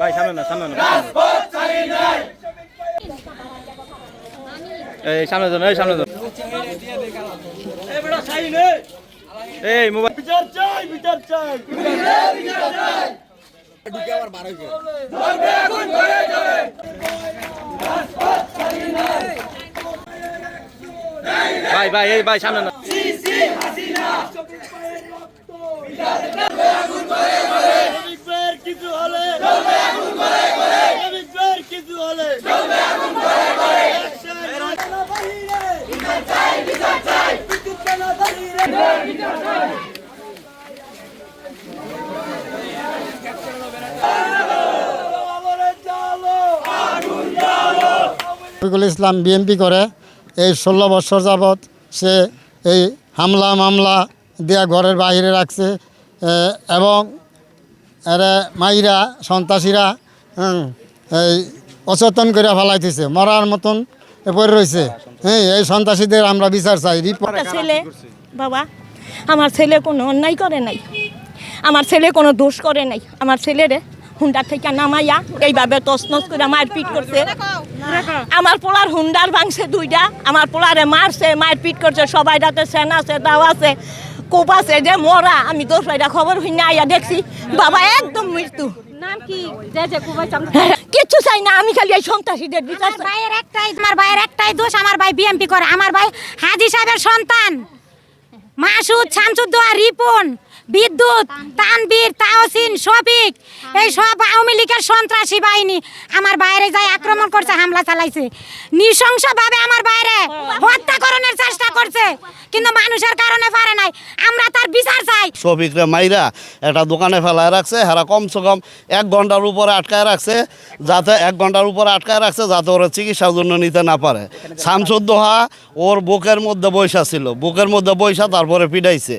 ভাই সামনে না সামনে না। এই সামনে যান এই সামনে যান। এই মোবাইল বিচার চাই বিচার চাই। ভাই ভাই এই ভাই সামনে না। শ্রমিক ভাইয়ের কিছু হলে শ্রমিক ভাইয়ের কিছু হলে Action! না বাহিরে! বিদ্যুৎ কেন বাহিরে? আমারে জ্বালো! রফিকুল ইসলাম বিএমপি করে এই ষোলো বছর যাবৎ সে এই হামলা মামলা দেয়া ঘরের বাইরে রাখছে এবং এরা মাইরা, সন্ত্রাসীরা এই অচেতন করে ফেলাইতেছে, মরার মতন পড়ে রয়েছে হ্যাঁ এই সন্ত্রাসীদের আমরা বিচার চাই। ছেলে, বাবা, আমার ছেলে কোনো অন্যায় করে নাই। আমার ছেলে কোনো দোষ করে নাই। আমার ছেলেরে হুন্ডার থেকে নামাইয়া এইভাবে তসনস করে মারপিট করছে। আমার পোলার হুন্ডার ভাঙছে দুইটা, আমার পোলারে মারছে, মারপিট করছে, সবাই রাতে সেন আছে, দাও আছে, কোপ আছে যে মরা। আমি দোষ খবর হইনা আইয়া দেখছি, বাবা, একদম মৃত্যু। কিচ্ছু চাই না আমি খালি এই সন্ত্রাসীদের বিচার ভাইয়ের একটাই আমার ভাইয়ের একটাই দোষ আমার ভাই বিএমপি করে। আমার ভাই হাজি সাহেবের সন্তান। মাসুদ শামসুদ্দোয়া রিপন বিদ্যুৎ তানবীর তাওসিন শফিক এই সব আওয়ামী লীগের সন্ত্রাসী বাহিনী আমার বাইরে যাই আক্রমণ করছে হামলা চালাইছে। নৃশংসভাবে আমার বাইরে হত্যাকরণের চেষ্টা করছে কিন্তু মানুষের কারণে পারে নাই আমরা তার বিচার চাই শফিকরে মাইরা একটা দোকানে ফেলায় রাখছে হেরা কমসে কম এক ঘণ্টার উপরে আটকায় রাখছে যাতে এক ঘণ্টার উপরে আটকায় রাখছে যাতে ওরা চিকিৎসার জন্য নিতে না পারে। শামসুদ্দোহা ওর বুকের মধ্যে বৈশা ছিল বুকের মধ্যে বৈশা তারপরে পিটাইছে।